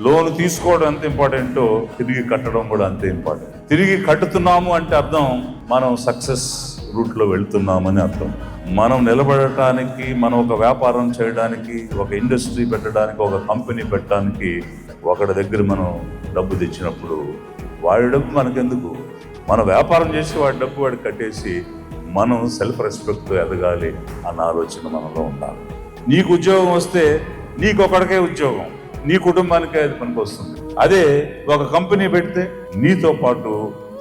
Loan తీసుకోవడం ఎంత ఇంపార్టెంటో తిరిగి కట్టడం కూడా అంతే ఇంపార్టెంట్. తిరిగి కట్టుతున్నాము అంటే అర్థం మనం సక్సెస్ రూట్లో వెళ్తున్నామని అర్థం. మనం నిలబడటానికి మనం ఒక వ్యాపారం చేయడానికి ఒక ఇండస్ట్రీ పెట్టడానికి ఒక కంపెనీ పెట్టడానికి ఒకటి దగ్గర మనం డబ్బు తెచ్చినప్పుడు వాడి డబ్బు మనకెందుకు? మన వ్యాపారం చేసి వాడి డబ్బు వాడికి కట్టేసి మనం సెల్ఫ్ రెస్పెక్ట్ ఎదగాలి అన్న ఆలోచన మనలో ఉండాలి. నీకు ఉద్యోగం వస్తే నీకొకడికే ఉద్యోగం. నీ కుటుంబానికే అది పనికొస్తుంది. అదే ఒక కంపెనీ పెడితే నీతో పాటు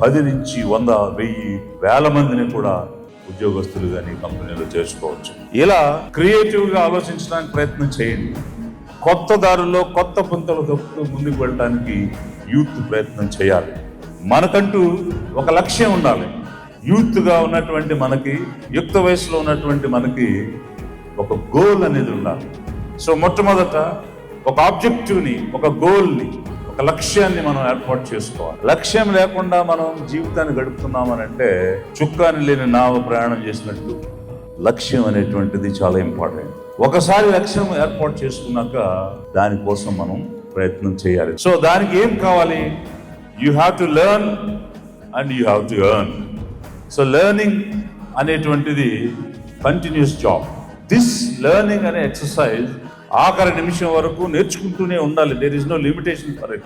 పది నుంచి వంద వెయ్యి వేల మందిని కూడా ఉద్యోగస్తులుగా నీ కంపెనీలో చేర్చుకోవచ్చు. ఇలా క్రియేటివ్గా ఆలోచించడానికి ప్రయత్నం చేయండి. కొత్త దారుల్లో కొత్త పుంతలు తప్పుతూ ముందుకు వెళ్ళడానికి యూత్ ప్రయత్నం చేయాలి. మనకంటూ ఒక లక్ష్యం ఉండాలి. యూత్గా ఉన్నటువంటి మనకి యుక్త వయసులో ఉన్నటువంటి మనకి ఒక గోల్ అనేది ఉండాలి. సో మొట్టమొదట ఒక ఆబ్జెక్టివ్ని ఒక గోల్ని ఒక లక్ష్యాన్ని మనం ఏర్పాటు చేసుకోవాలి. లక్ష్యం లేకుండా మనం జీవితాన్ని గడుపుతున్నామని అంటే చుక్కాని లేని నావ ప్రయాణం చేసినట్టు లక్ష్యం అనేటువంటిది చాలా ఇంపార్టెంట్ ఒకసారి లక్ష్యం ఏర్పాటు చేసుకున్నాక దానికోసం మనం ప్రయత్నం చేయాలి. సో దానికి ఏం కావాలి? You have to learn and you have to earn so learning అనేటువంటిది కంటిన్యూస్ జాబ్ దిస్ లెర్నింగ్ అనే ఎక్సర్సైజ్ ఆఖరి నిమిషం వరకు నేర్చుకుంటూనే ఉండాలి. There is no limitation for it